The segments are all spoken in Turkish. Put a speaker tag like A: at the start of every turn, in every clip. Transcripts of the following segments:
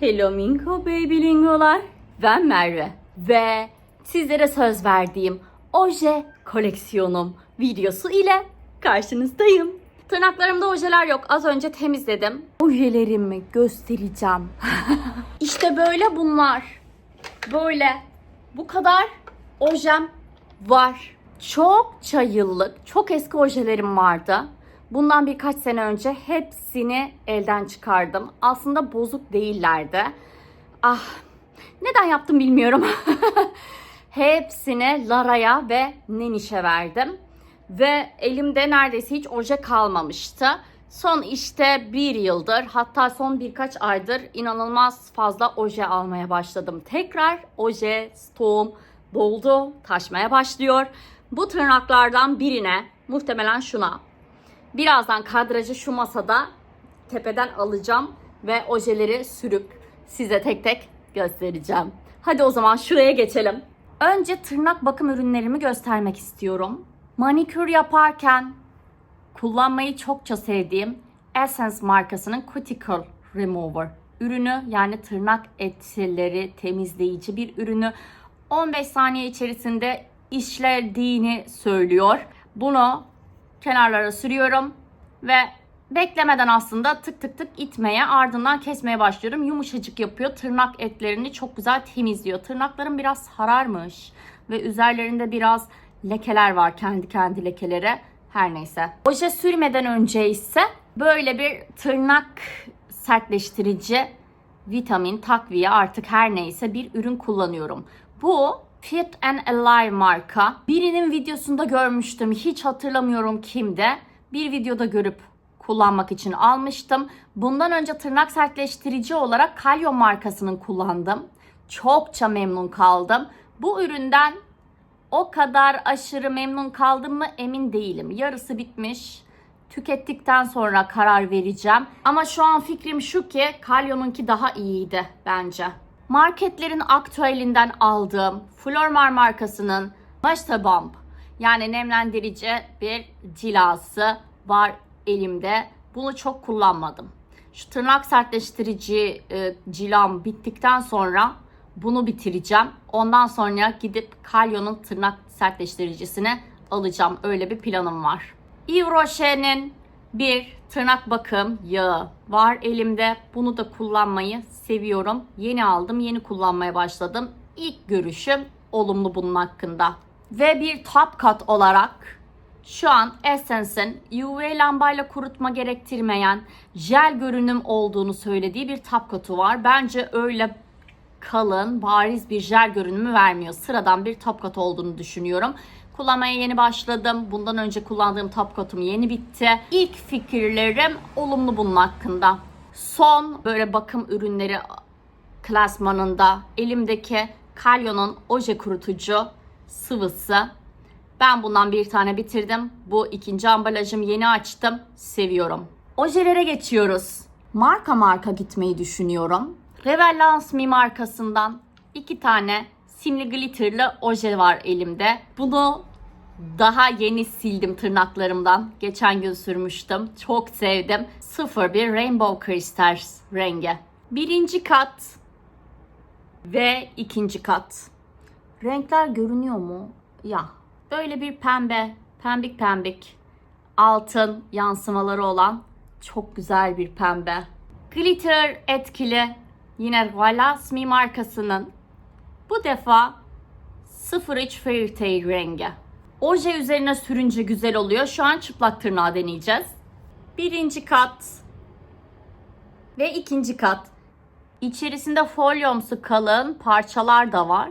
A: Hello Minko Baby Lingolar. Ben Merve ve sizlere söz verdiğim oje koleksiyonum videosu ile karşınızdayım. Tırnaklarımda ojeler yok. Az önce temizledim. Ojelerimi göstereceğim. işte böyle bunlar. Böyle. Bu kadar ojem var. Çokça yıllık, çok eski ojelerim vardı. Bundan birkaç sene önce hepsini elden çıkardım. Aslında bozuk değillerdi. Ah, neden yaptım bilmiyorum. Hepsini Lara'ya ve Neniş'e verdim. Ve elimde neredeyse hiç oje kalmamıştı. Son işte bir yıldır hatta son birkaç aydır inanılmaz fazla oje almaya başladım. Tekrar oje stoğum doldu, taşmaya başlıyor. Bu tırnaklardan birine, muhtemelen şuna, birazdan kadrajı şu masada tepeden alacağım ve ojeleri sürüp size tek tek göstereceğim. Hadi o zaman şuraya geçelim. Önce tırnak bakım ürünlerimi göstermek istiyorum. Manikür yaparken kullanmayı çokça sevdiğim Essence markasının Cuticle Remover ürünü yani tırnak etleri temizleyici bir ürünü 15 saniye içerisinde işlediğini söylüyor. Bunu kenarlara sürüyorum ve beklemeden aslında tık tık tık itmeye ardından kesmeye başlıyorum. Yumuşacık yapıyor. Tırnak etlerini çok güzel temizliyor. Tırnaklarım biraz sararmış ve üzerlerinde biraz lekeler var kendi kendi lekeleri. Her neyse. Oje sürmeden önce ise böyle bir tırnak sertleştirici vitamin, takviye artık her neyse bir ürün kullanıyorum. Bu Fit and Alive marka. Birinin videosunda görmüştüm. Hiç hatırlamıyorum kimde. Bir videoda görüp kullanmak için almıştım. Bundan önce tırnak sertleştirici olarak Kalyon markasının kullandım. Çokça memnun kaldım. Bu üründen o kadar aşırı memnun kaldım mı emin değilim. Yarısı bitmiş. Tükettikten sonra karar vereceğim. Ama şu an fikrim şu ki Kalyon'unki daha iyiydi bence. Marketlerin aktüelinden aldığım Flormar markasının Moisture Bomb yani nemlendirici bir cilası var elimde. Bunu çok kullanmadım. Şu tırnak sertleştirici e, cilam bittikten sonra bunu bitireceğim. Ondan sonra gidip Kalyon'un tırnak sertleştiricisini alacağım. Öyle bir planım var. Yves Rocher'in bir tırnak bakım yağı var elimde. Bunu da kullanmayı seviyorum. Yeni aldım, yeni kullanmaya başladım. İlk görüşüm olumlu bunun hakkında. Ve bir top cut olarak şu an Essence'in UV lambayla kurutma gerektirmeyen jel görünüm olduğunu söylediği bir top cut'u var. Bence öyle kalın, bariz bir jel görünümü vermiyor. Sıradan bir top cut olduğunu düşünüyorum. Kullanmaya yeni başladım. Bundan önce kullandığım top coat'um yeni bitti. İlk fikirlerim olumlu bunun hakkında. Son böyle bakım ürünleri klasmanında elimdeki Kalyon'un oje kurutucu sıvısı. Ben bundan bir tane bitirdim. Bu ikinci ambalajım yeni açtım. Seviyorum. Ojelere geçiyoruz. Marka marka gitmeyi düşünüyorum. Revlance Mi markasından iki tane simli glitterlı oje var elimde. Bunu daha yeni sildim tırnaklarımdan. Geçen gün sürmüştüm. Çok sevdim. 01 Rainbow Crystals rengi. Birinci kat ve ikinci kat. Renkler görünüyor mu? Ya. Böyle bir pembe, pembik pembik, altın yansımaları olan çok güzel bir pembe. Glitter etkili yine Wallace Mi markasının bu defa 03 Fairytale rengi. Oje üzerine sürünce güzel oluyor. Şu an çıplak tırnağı deneyeceğiz. Birinci kat ve ikinci kat. İçerisinde folyomsu kalın parçalar da var.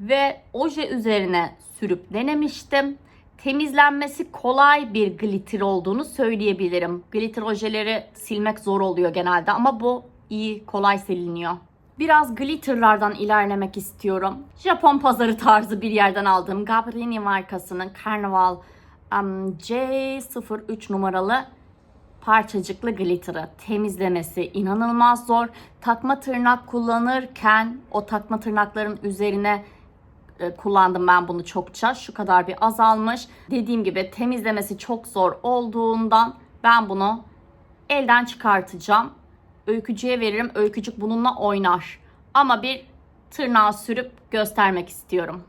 A: Ve oje üzerine sürüp denemiştim. Temizlenmesi kolay bir glitter olduğunu söyleyebilirim. Glitter ojeleri silmek zor oluyor genelde ama bu iyi, kolay siliniyor. Biraz glitterlardan ilerlemek istiyorum. Japon pazarı tarzı bir yerden aldığım Gabrini markasının Carnival um, C03 numaralı parçacıklı glitter'ı temizlemesi inanılmaz zor. Takma tırnak kullanırken o takma tırnakların üzerine e, kullandım ben bunu çokça. Şu kadar bir azalmış. Dediğim gibi temizlemesi çok zor olduğundan ben bunu elden çıkartacağım. Öykücüye veririm. Öykücük bununla oynar. Ama bir tırnağı sürüp göstermek istiyorum.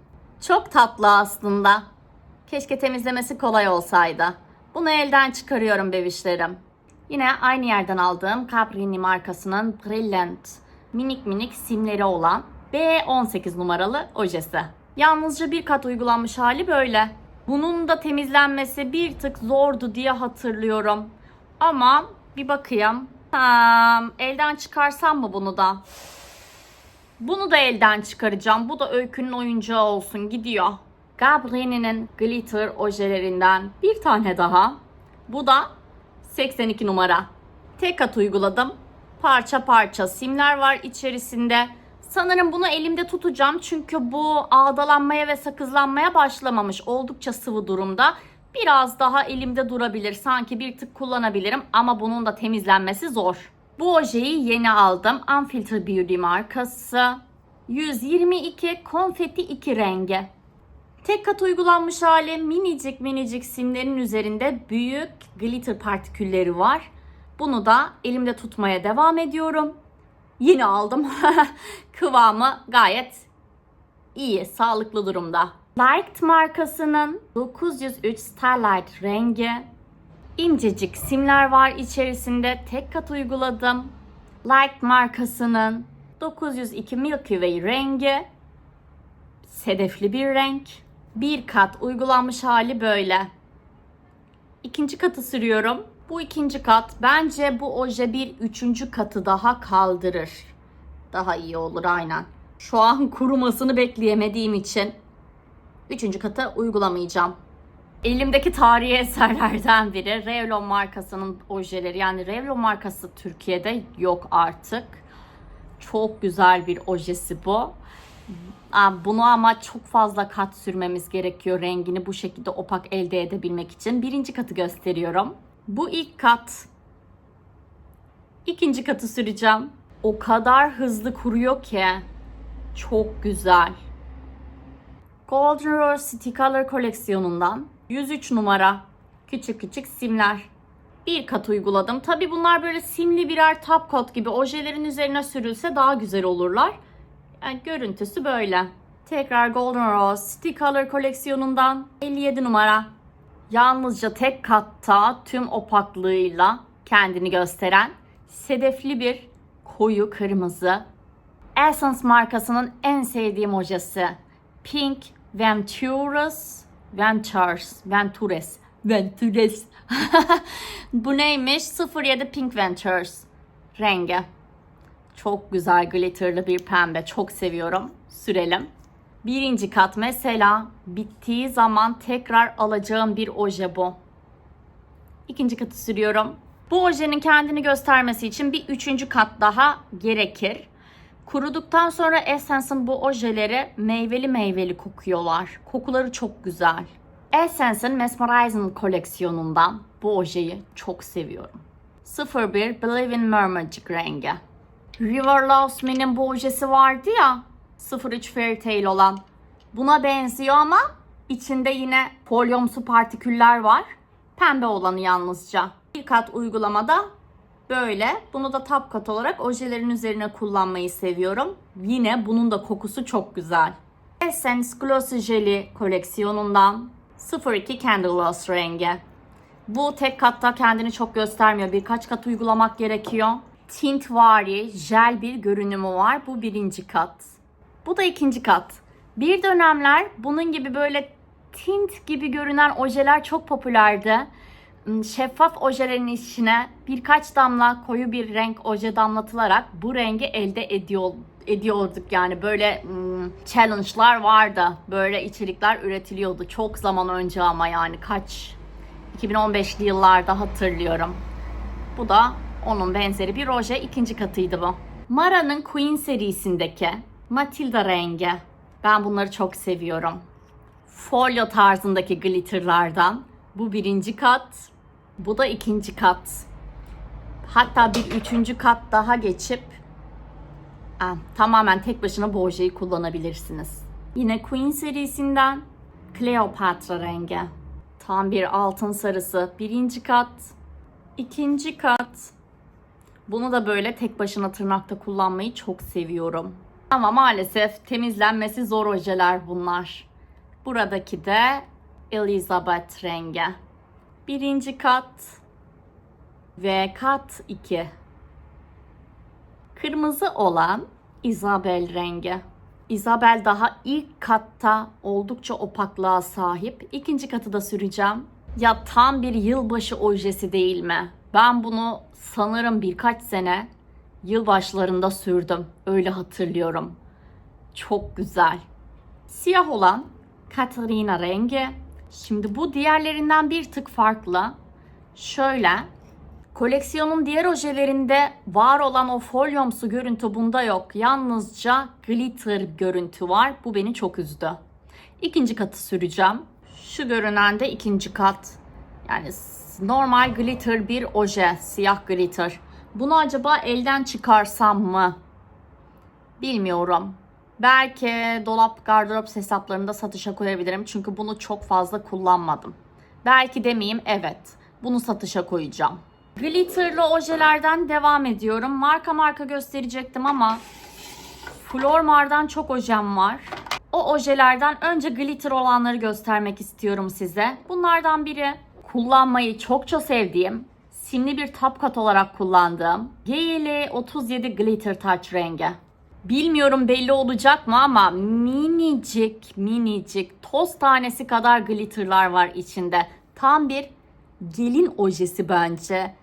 A: Çok tatlı aslında. Keşke temizlemesi kolay olsaydı. Bunu elden çıkarıyorum bebişlerim. Yine aynı yerden aldığım Caprini markasının Brilliant minik minik simleri olan B18 numaralı ojesi. Yalnızca bir kat uygulanmış hali böyle. Bunun da temizlenmesi bir tık zordu diye hatırlıyorum. Ama bir bakayım. Ha, elden çıkarsam mı bunu da? Bunu da elden çıkaracağım. Bu da öykünün oyuncağı olsun. Gidiyor. Gabrielle'nin glitter ojelerinden bir tane daha. Bu da 82 numara. Tek kat uyguladım. Parça parça simler var içerisinde. Sanırım bunu elimde tutacağım çünkü bu ağdalanmaya ve sakızlanmaya başlamamış. Oldukça sıvı durumda. Biraz daha elimde durabilir. Sanki bir tık kullanabilirim ama bunun da temizlenmesi zor. Bu ojeyi yeni aldım. Unfiltered Beauty markası. 122 konfeti 2 rengi. Tek kat uygulanmış hali minicik minicik simlerin üzerinde büyük glitter partikülleri var. Bunu da elimde tutmaya devam ediyorum. Yine aldım. Kıvamı gayet iyi, sağlıklı durumda. Light markasının 903 Starlight rengi. İncecik simler var içerisinde. Tek kat uyguladım. Light markasının 902 Milky Way rengi. Sedefli bir renk. Bir kat uygulanmış hali böyle. İkinci katı sürüyorum. Bu ikinci kat. Bence bu oje bir üçüncü katı daha kaldırır. Daha iyi olur aynen. Şu an kurumasını bekleyemediğim için üçüncü katı uygulamayacağım. Elimdeki tarihi eserlerden biri Revlon markasının ojeleri. Yani Revlon markası Türkiye'de yok artık. Çok güzel bir ojesi bu. Bunu ama çok fazla kat sürmemiz gerekiyor rengini bu şekilde opak elde edebilmek için. Birinci katı gösteriyorum. Bu ilk kat. İkinci katı süreceğim. O kadar hızlı kuruyor ki. Çok güzel. Golden Rose City Color koleksiyonundan 103 numara küçük küçük simler. Bir kat uyguladım. Tabi bunlar böyle simli birer top coat gibi ojelerin üzerine sürülse daha güzel olurlar. Yani görüntüsü böyle. Tekrar Golden Rose City Color koleksiyonundan 57 numara. Yalnızca tek katta tüm opaklığıyla kendini gösteren sedefli bir koyu kırmızı. Essence markasının en sevdiğim ojesi. Pink Ventures Ventures Ventures Ventures Bu neymiş? 07 Pink Ventures rengi. Çok güzel glitterlı bir pembe. Çok seviyorum. Sürelim. Birinci kat mesela bittiği zaman tekrar alacağım bir oje bu. İkinci katı sürüyorum. Bu ojenin kendini göstermesi için bir üçüncü kat daha gerekir. Kuruduktan sonra Essence'ın bu ojeleri meyveli meyveli kokuyorlar. Kokuları çok güzel. Essence'ın Mesmerizing koleksiyonundan bu ojeyi çok seviyorum. 01 Believe in Mermagic rengi. River Loves Me'nin bu ojesi vardı ya 03 Fairy Tail olan. Buna benziyor ama içinde yine folyomsu partiküller var. Pembe olanı yalnızca. Bir kat uygulamada böyle. Bunu da top kat olarak ojelerin üzerine kullanmayı seviyorum. Yine bunun da kokusu çok güzel. Essence Glossy Jelly koleksiyonundan 02 Candle Gloss rengi. Bu tek katta kendini çok göstermiyor. Birkaç kat uygulamak gerekiyor. Tint vari, jel bir görünümü var. Bu birinci kat. Bu da ikinci kat. Bir dönemler bunun gibi böyle tint gibi görünen ojeler çok popülerdi. Hmm, Şeffaf ojelerin içine birkaç damla koyu bir renk oje damlatılarak bu rengi elde ediyor ediyorduk yani böyle hmm, challenge'lar vardı. Böyle içerikler üretiliyordu çok zaman önce ama yani kaç 2015'li yıllarda hatırlıyorum. Bu da onun benzeri bir oje ikinci katıydı bu. Mara'nın Queen serisindeki Matilda rengi. Ben bunları çok seviyorum. Folyo tarzındaki glitterlardan. Bu birinci kat. Bu da ikinci kat. Hatta bir üçüncü kat daha geçip ah, tamamen tek başına bu ojeyi kullanabilirsiniz. Yine Queen serisinden Cleopatra rengi. Tam bir altın sarısı. Birinci kat. ikinci kat. Bunu da böyle tek başına tırnakta kullanmayı çok seviyorum. Ama maalesef temizlenmesi zor ojeler bunlar. Buradaki de Elizabeth rengi. Birinci kat ve kat 2. Kırmızı olan Isabel rengi. Isabel daha ilk katta oldukça opaklığa sahip. İkinci katı da süreceğim. Ya tam bir yılbaşı ojesi değil mi? Ben bunu sanırım birkaç sene yılbaşlarında sürdüm. Öyle hatırlıyorum. Çok güzel. Siyah olan Katarina rengi. Şimdi bu diğerlerinden bir tık farklı. Şöyle Koleksiyonun diğer ojelerinde var olan o folyomsu görüntü bunda yok. Yalnızca glitter görüntü var. Bu beni çok üzdü. İkinci katı süreceğim. Şu görünen de ikinci kat. Yani normal glitter bir oje. Siyah glitter. Bunu acaba elden çıkarsam mı? Bilmiyorum. Belki dolap gardırop hesaplarında satışa koyabilirim. Çünkü bunu çok fazla kullanmadım. Belki demeyeyim evet. Bunu satışa koyacağım. Glitterlı ojelerden devam ediyorum. Marka marka gösterecektim ama Flormar'dan çok ojem var. O ojelerden önce glitter olanları göstermek istiyorum size. Bunlardan biri kullanmayı çokça sevdiğim, simli bir top kat olarak kullandığım GL 37 Glitter Touch rengi. Bilmiyorum belli olacak mı ama minicik minicik toz tanesi kadar glitterlar var içinde. Tam bir gelin ojesi bence.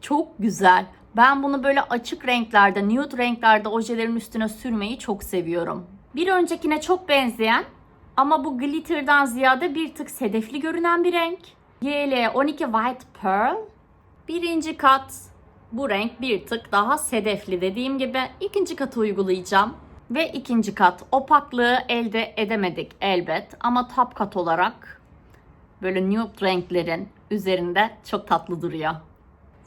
A: Çok güzel. Ben bunu böyle açık renklerde, nude renklerde ojelerin üstüne sürmeyi çok seviyorum. Bir öncekine çok benzeyen ama bu glitter'dan ziyade bir tık sedefli görünen bir renk. YL 12 White Pearl. Birinci kat bu renk bir tık daha sedefli dediğim gibi ikinci katı uygulayacağım. Ve ikinci kat opaklığı elde edemedik elbet ama top kat olarak böyle nude renklerin üzerinde çok tatlı duruyor.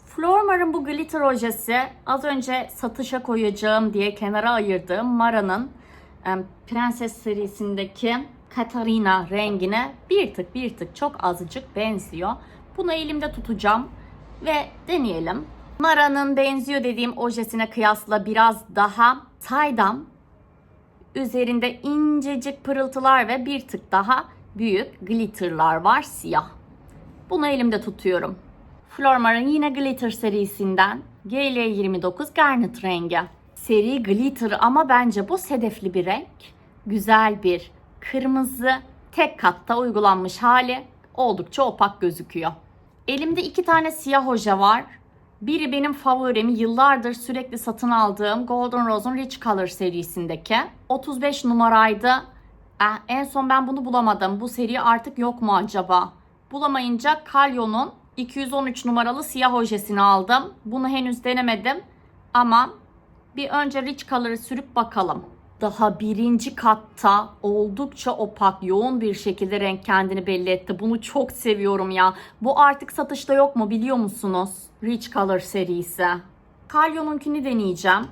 A: Flormar'ın bu glitter ojesi az önce satışa koyacağım diye kenara ayırdığım Mara'nın Prenses serisindeki Katarina rengine bir tık bir tık çok azıcık benziyor. Bunu elimde tutacağım ve deneyelim. Mara'nın benziyor dediğim ojesine kıyasla biraz daha saydam. Üzerinde incecik pırıltılar ve bir tık daha büyük glitterlar var siyah. Bunu elimde tutuyorum. Flormar'ın yine Glitter serisinden GL29 Garnet rengi. Seri glitter ama bence bu sedefli bir renk. Güzel bir kırmızı tek katta uygulanmış hali oldukça opak gözüküyor. Elimde iki tane siyah hoja var. Biri benim favorim yıllardır sürekli satın aldığım Golden Rose'un Rich Color serisindeki. 35 numaraydı. Eh, en son ben bunu bulamadım. Bu seri artık yok mu acaba? Bulamayınca Calyon'un 213 numaralı siyah ojesini aldım. Bunu henüz denemedim. Ama bir önce Rich Color'ı sürüp bakalım. Daha birinci katta oldukça opak, yoğun bir şekilde renk kendini belli etti. Bunu çok seviyorum ya. Bu artık satışta yok mu biliyor musunuz? Rich Color serisi. Calyon'unkini deneyeceğim.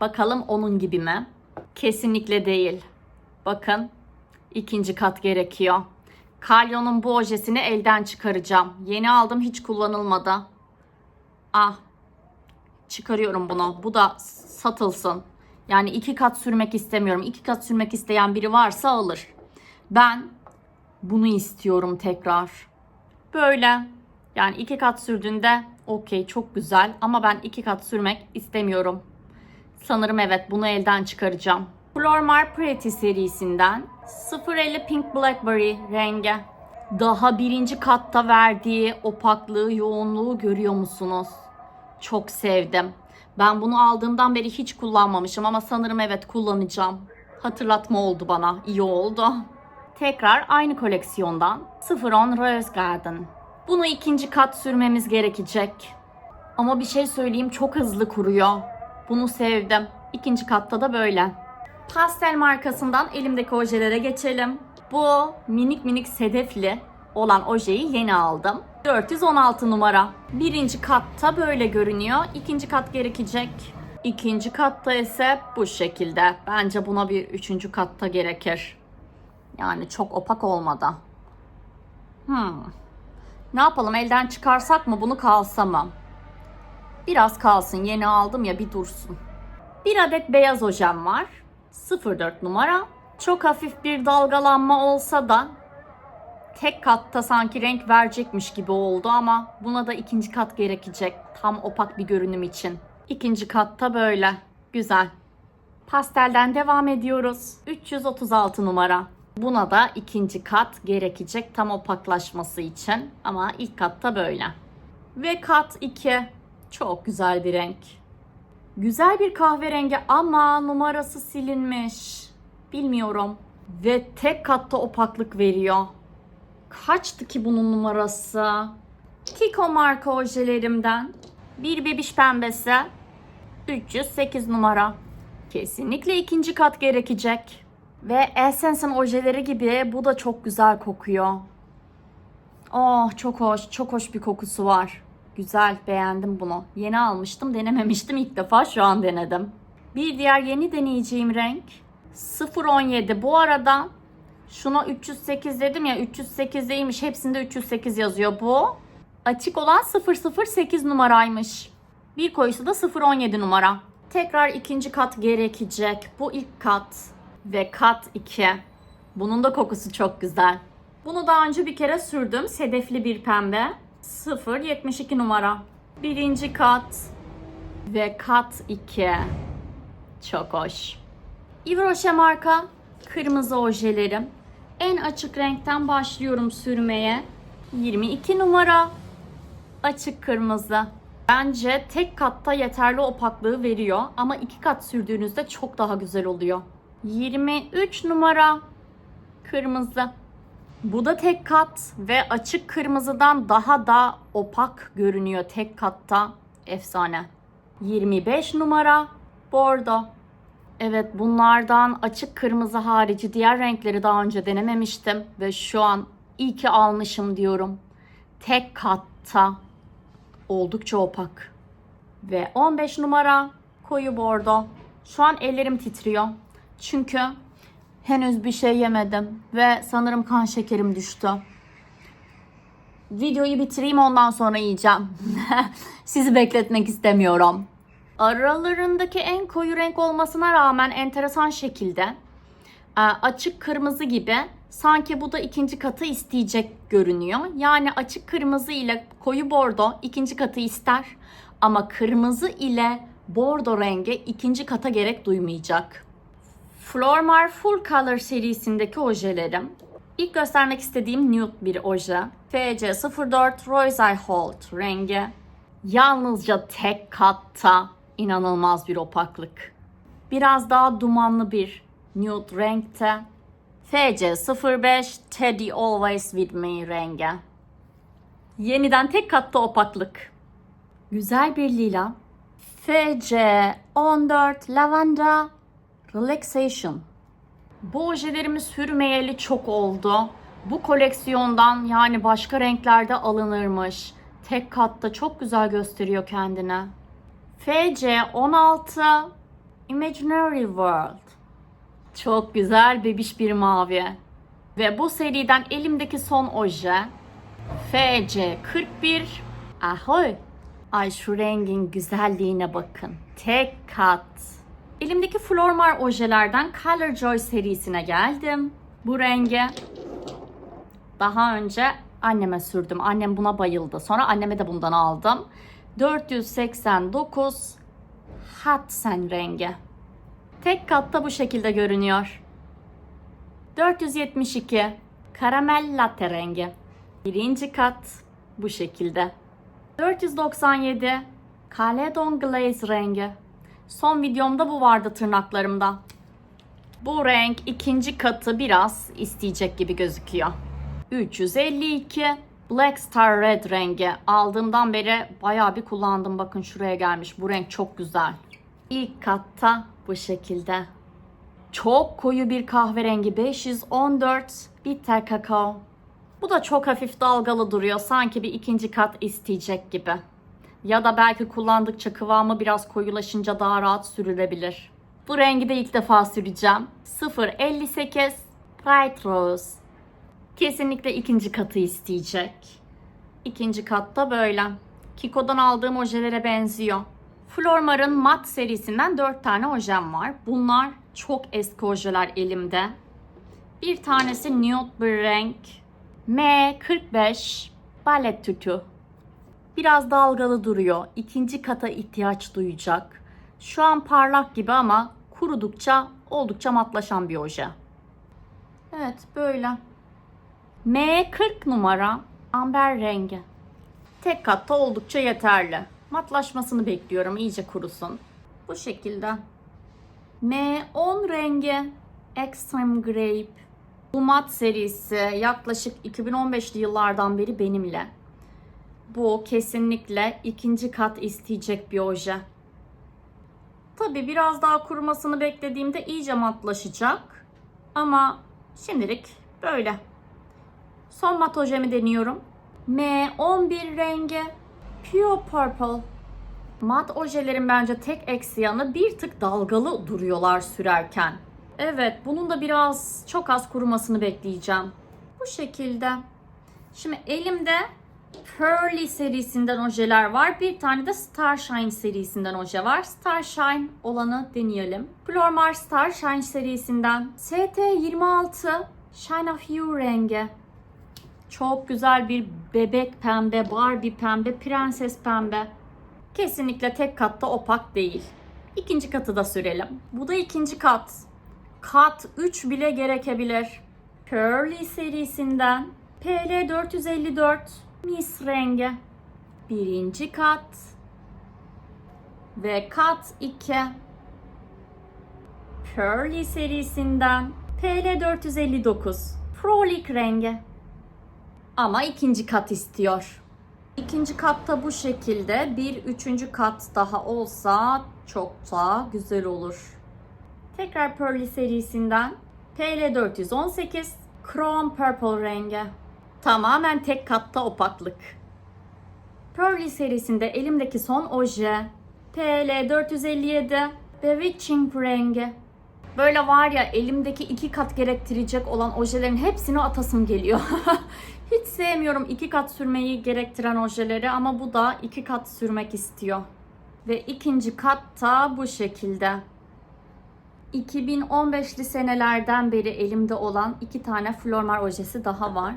A: Bakalım onun gibi mi? Kesinlikle değil. Bakın ikinci kat gerekiyor. Kalyon'un bu ojesini elden çıkaracağım. Yeni aldım hiç kullanılmadı. Ah. Çıkarıyorum bunu. Bu da satılsın. Yani iki kat sürmek istemiyorum. İki kat sürmek isteyen biri varsa alır. Ben bunu istiyorum tekrar. Böyle. Yani iki kat sürdüğünde okey çok güzel. Ama ben iki kat sürmek istemiyorum. Sanırım evet bunu elden çıkaracağım. Flormar Pretty serisinden 050 Pink Blackberry rengi. Daha birinci katta verdiği opaklığı, yoğunluğu görüyor musunuz? Çok sevdim. Ben bunu aldığımdan beri hiç kullanmamışım ama sanırım evet kullanacağım. Hatırlatma oldu bana. İyi oldu. Tekrar aynı koleksiyondan 010 Rose Garden. Bunu ikinci kat sürmemiz gerekecek. Ama bir şey söyleyeyim çok hızlı kuruyor. Bunu sevdim. İkinci katta da böyle. Pastel markasından elimdeki ojelere geçelim. Bu minik minik sedefli olan ojeyi yeni aldım. 416 numara. Birinci katta böyle görünüyor. İkinci kat gerekecek. İkinci katta ise bu şekilde. Bence buna bir üçüncü katta gerekir. Yani çok opak olmadı. Hmm. Ne yapalım elden çıkarsak mı bunu kalsa mı? Biraz kalsın yeni aldım ya bir dursun. Bir adet beyaz ojem var. 04 numara. Çok hafif bir dalgalanma olsa da tek katta sanki renk verecekmiş gibi oldu ama buna da ikinci kat gerekecek. Tam opak bir görünüm için. İkinci katta böyle. Güzel. Pastelden devam ediyoruz. 336 numara. Buna da ikinci kat gerekecek tam opaklaşması için. Ama ilk katta böyle. Ve kat 2. Çok güzel bir renk. Güzel bir kahverengi ama numarası silinmiş. Bilmiyorum. Ve tek katta opaklık veriyor. Kaçtı ki bunun numarası? Kiko marka ojelerimden bir bebiş pembesi 308 numara. Kesinlikle ikinci kat gerekecek. Ve Essence'in ojeleri gibi bu da çok güzel kokuyor. Oh çok hoş, çok hoş bir kokusu var. Güzel, beğendim bunu. Yeni almıştım, denememiştim ilk defa şu an denedim. Bir diğer yeni deneyeceğim renk 017. Bu arada şuna 308 dedim ya 308'deymiş. Hepsinde 308 yazıyor bu. Açık olan 008 numaraymış. Bir koyusu da 017 numara. Tekrar ikinci kat gerekecek. Bu ilk kat ve kat 2. Bunun da kokusu çok güzel. Bunu daha önce bir kere sürdüm. Sedefli bir pembe. 072 numara. Birinci kat ve kat 2. Çok hoş. Yves Rocher marka kırmızı ojelerim. En açık renkten başlıyorum sürmeye. 22 numara. Açık kırmızı. Bence tek katta yeterli opaklığı veriyor ama iki kat sürdüğünüzde çok daha güzel oluyor. 23 numara kırmızı. Bu da tek kat ve açık kırmızıdan daha da opak görünüyor tek katta. Efsane. 25 numara bordo. Evet bunlardan açık kırmızı harici diğer renkleri daha önce denememiştim ve şu an iyi ki almışım diyorum. Tek katta oldukça opak. Ve 15 numara koyu bordo. Şu an ellerim titriyor. Çünkü henüz bir şey yemedim ve sanırım kan şekerim düştü. Videoyu bitireyim ondan sonra yiyeceğim. Sizi bekletmek istemiyorum. Aralarındaki en koyu renk olmasına rağmen enteresan şekilde e, açık kırmızı gibi sanki bu da ikinci katı isteyecek görünüyor. Yani açık kırmızı ile koyu bordo ikinci katı ister ama kırmızı ile bordo rengi ikinci kata gerek duymayacak. Flormar Full Color serisindeki ojelerim. İlk göstermek istediğim nude bir oje. FC04 Royal Holt rengi. Yalnızca tek katta inanılmaz bir opaklık. Biraz daha dumanlı bir nude renkte. FC05 Teddy Always With Me rengi. Yeniden tek katta opaklık. Güzel bir lila. FC14 Lavender Relaxation. Bu ojelerimi sürmeyeli çok oldu. Bu koleksiyondan yani başka renklerde alınırmış. Tek katta çok güzel gösteriyor kendine. FC16 Imaginary World. Çok güzel bebiş bir mavi. Ve bu seriden elimdeki son oje FC41 Ahoy. Ay şu rengin güzelliğine bakın. Tek kat. Elimdeki Flormar ojelerden Color Joy serisine geldim. Bu renge daha önce anneme sürdüm. Annem buna bayıldı. Sonra anneme de bundan aldım. 489 Hudson rengi. Tek katta bu şekilde görünüyor. 472 Karamel latte rengi. Birinci kat bu şekilde. 497 Caledon Glaze rengi. Son videomda bu vardı tırnaklarımda. Bu renk ikinci katı biraz isteyecek gibi gözüküyor. 352 Black Star Red rengi. Aldığımdan beri bayağı bir kullandım. Bakın şuraya gelmiş. Bu renk çok güzel. İlk katta bu şekilde. Çok koyu bir kahverengi 514 bitter kakao. Bu da çok hafif dalgalı duruyor. Sanki bir ikinci kat isteyecek gibi. Ya da belki kullandıkça kıvamı biraz koyulaşınca daha rahat sürülebilir. Bu rengi de ilk defa süreceğim. 058 Bright Rose. Kesinlikle ikinci katı isteyecek. İkinci katta böyle. Kiko'dan aldığım ojelere benziyor. Flormar'ın mat serisinden 4 tane ojem var. Bunlar çok eski ojeler elimde. Bir tanesi nude bir renk. M45 Ballet Tutu. Biraz dalgalı duruyor. İkinci kata ihtiyaç duyacak. Şu an parlak gibi ama kurudukça oldukça matlaşan bir oje. Evet böyle. M40 numara amber rengi. Tek katta oldukça yeterli. Matlaşmasını bekliyorum iyice kurusun. Bu şekilde. M10 rengi Extreme Grape. Bu mat serisi yaklaşık 2015'li yıllardan beri benimle. Bu kesinlikle ikinci kat isteyecek bir oje. Tabi biraz daha kurumasını beklediğimde iyice matlaşacak. Ama şimdilik böyle. Son mat ojemi deniyorum. M11 rengi Pure Purple. Mat ojelerin bence tek eksi yanı bir tık dalgalı duruyorlar sürerken. Evet bunun da biraz çok az kurumasını bekleyeceğim. Bu şekilde. Şimdi elimde Pearly serisinden ojeler var. Bir tane de Starshine serisinden oje var. Starshine olanı deneyelim. Flormar Starshine serisinden ST26 Shine of You rengi. Çok güzel bir bebek pembe, Barbie pembe, prenses pembe. Kesinlikle tek katta opak değil. İkinci katı da sürelim. Bu da ikinci kat. Kat 3 bile gerekebilir. Pearly serisinden PL 454 Miss rengi. Birinci kat. Ve kat 2. Pearly serisinden PL 459 Frolic rengi. Ama ikinci kat istiyor. İkinci katta bu şekilde bir üçüncü kat daha olsa çok daha güzel olur. Tekrar Pearly serisinden PL 418 Chrome Purple rengi. Tamamen tek katta opaklık. Pearly serisinde elimdeki son oje PL 457 Bewitching rengi. Böyle var ya elimdeki iki kat gerektirecek olan ojelerin hepsini atasım geliyor. Hiç sevmiyorum iki kat sürmeyi gerektiren ojeleri ama bu da iki kat sürmek istiyor. Ve ikinci kat da bu şekilde. 2015'li senelerden beri elimde olan iki tane Flormar ojesi daha var.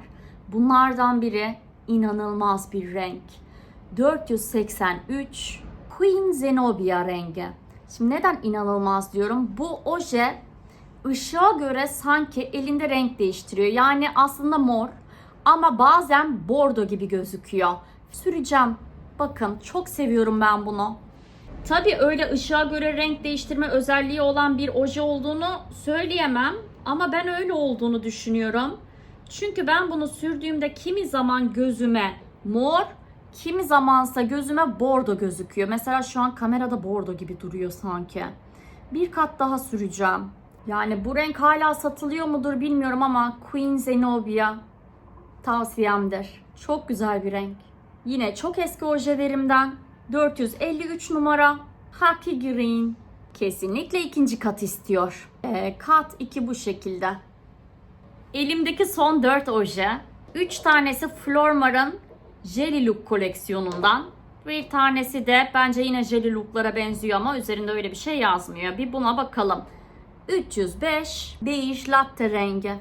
A: Bunlardan biri inanılmaz bir renk. 483 Queen Zenobia rengi. Şimdi neden inanılmaz diyorum? Bu oje ışığa göre sanki elinde renk değiştiriyor. Yani aslında mor ama bazen bordo gibi gözüküyor. Süreceğim. Bakın çok seviyorum ben bunu. Tabii öyle ışığa göre renk değiştirme özelliği olan bir oje olduğunu söyleyemem. Ama ben öyle olduğunu düşünüyorum. Çünkü ben bunu sürdüğümde kimi zaman gözüme mor, kimi zamansa gözüme bordo gözüküyor. Mesela şu an kamerada bordo gibi duruyor sanki. Bir kat daha süreceğim. Yani bu renk hala satılıyor mudur bilmiyorum ama Queen Zenobia tavsiyemdir. Çok güzel bir renk. Yine çok eski ojelerimden 453 numara Haki Green. Kesinlikle ikinci kat istiyor. Ee, kat 2 bu şekilde. Elimdeki son 4 oje. 3 tanesi Flormar'ın Jelly Look koleksiyonundan. Bir tanesi de bence yine Jelly Look'lara benziyor ama üzerinde öyle bir şey yazmıyor. Bir buna bakalım. 305 beige latte rengi.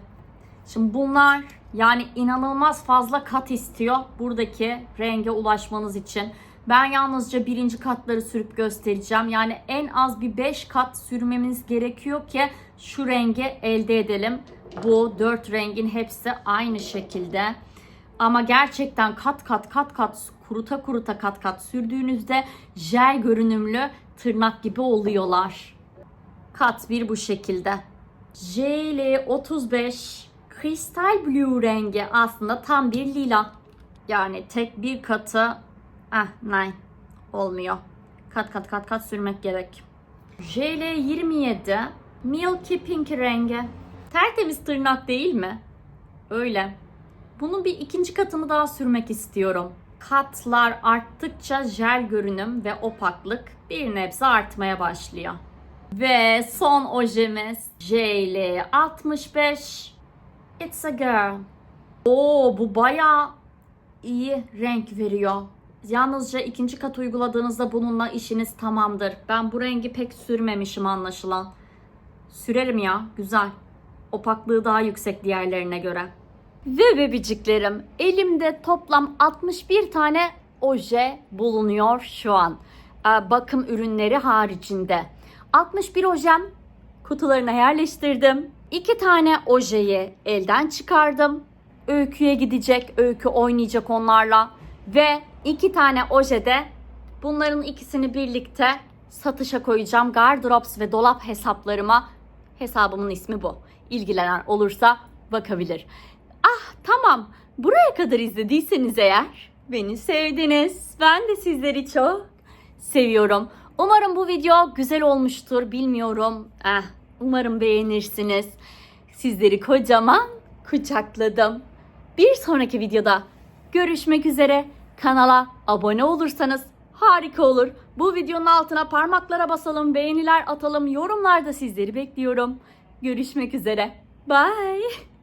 A: Şimdi bunlar yani inanılmaz fazla kat istiyor buradaki renge ulaşmanız için. Ben yalnızca birinci katları sürüp göstereceğim. Yani en az bir 5 kat sürmemiz gerekiyor ki şu rengi elde edelim. Bu 4 rengin hepsi aynı şekilde. Ama gerçekten kat kat kat kat kuruta kuruta kat kat sürdüğünüzde jel görünümlü tırnak gibi oluyorlar. Kat bir bu şekilde. JL 35 Crystal Blue rengi aslında tam bir lila. Yani tek bir katı ah nein olmuyor. Kat kat kat kat sürmek gerek. JL 27 Milky Pink rengi. Tertemiz tırnak değil mi? Öyle. Bunun bir ikinci katını daha sürmek istiyorum. Katlar arttıkça jel görünüm ve opaklık bir nebze artmaya başlıyor. Ve son ojemiz JL 65 It's a girl. Oo bu bayağı iyi renk veriyor. Yalnızca ikinci kat uyguladığınızda bununla işiniz tamamdır. Ben bu rengi pek sürmemişim anlaşılan. Sürerim ya, güzel. Opaklığı daha yüksek diğerlerine göre. Ve bebiciklerim, elimde toplam 61 tane oje bulunuyor şu an. Ee, bakım ürünleri haricinde. 61 ojem kutularına yerleştirdim. 2 tane ojeyi elden çıkardım. Öyküye gidecek, öykü oynayacak onlarla. Ve 2 tane oje de bunların ikisini birlikte satışa koyacağım. Gardrops ve dolap hesaplarıma. Hesabımın ismi bu. İlgilenen olursa bakabilir. Ah tamam. Buraya kadar izlediyseniz eğer beni sevdiniz. Ben de sizleri çok seviyorum. Umarım bu video güzel olmuştur. Bilmiyorum. Eh, umarım beğenirsiniz. Sizleri kocaman kucakladım. Bir sonraki videoda görüşmek üzere. Kanala abone olursanız harika olur. Bu videonun altına parmaklara basalım, beğeniler atalım, yorumlarda sizleri bekliyorum. Görüşmek üzere. Bye.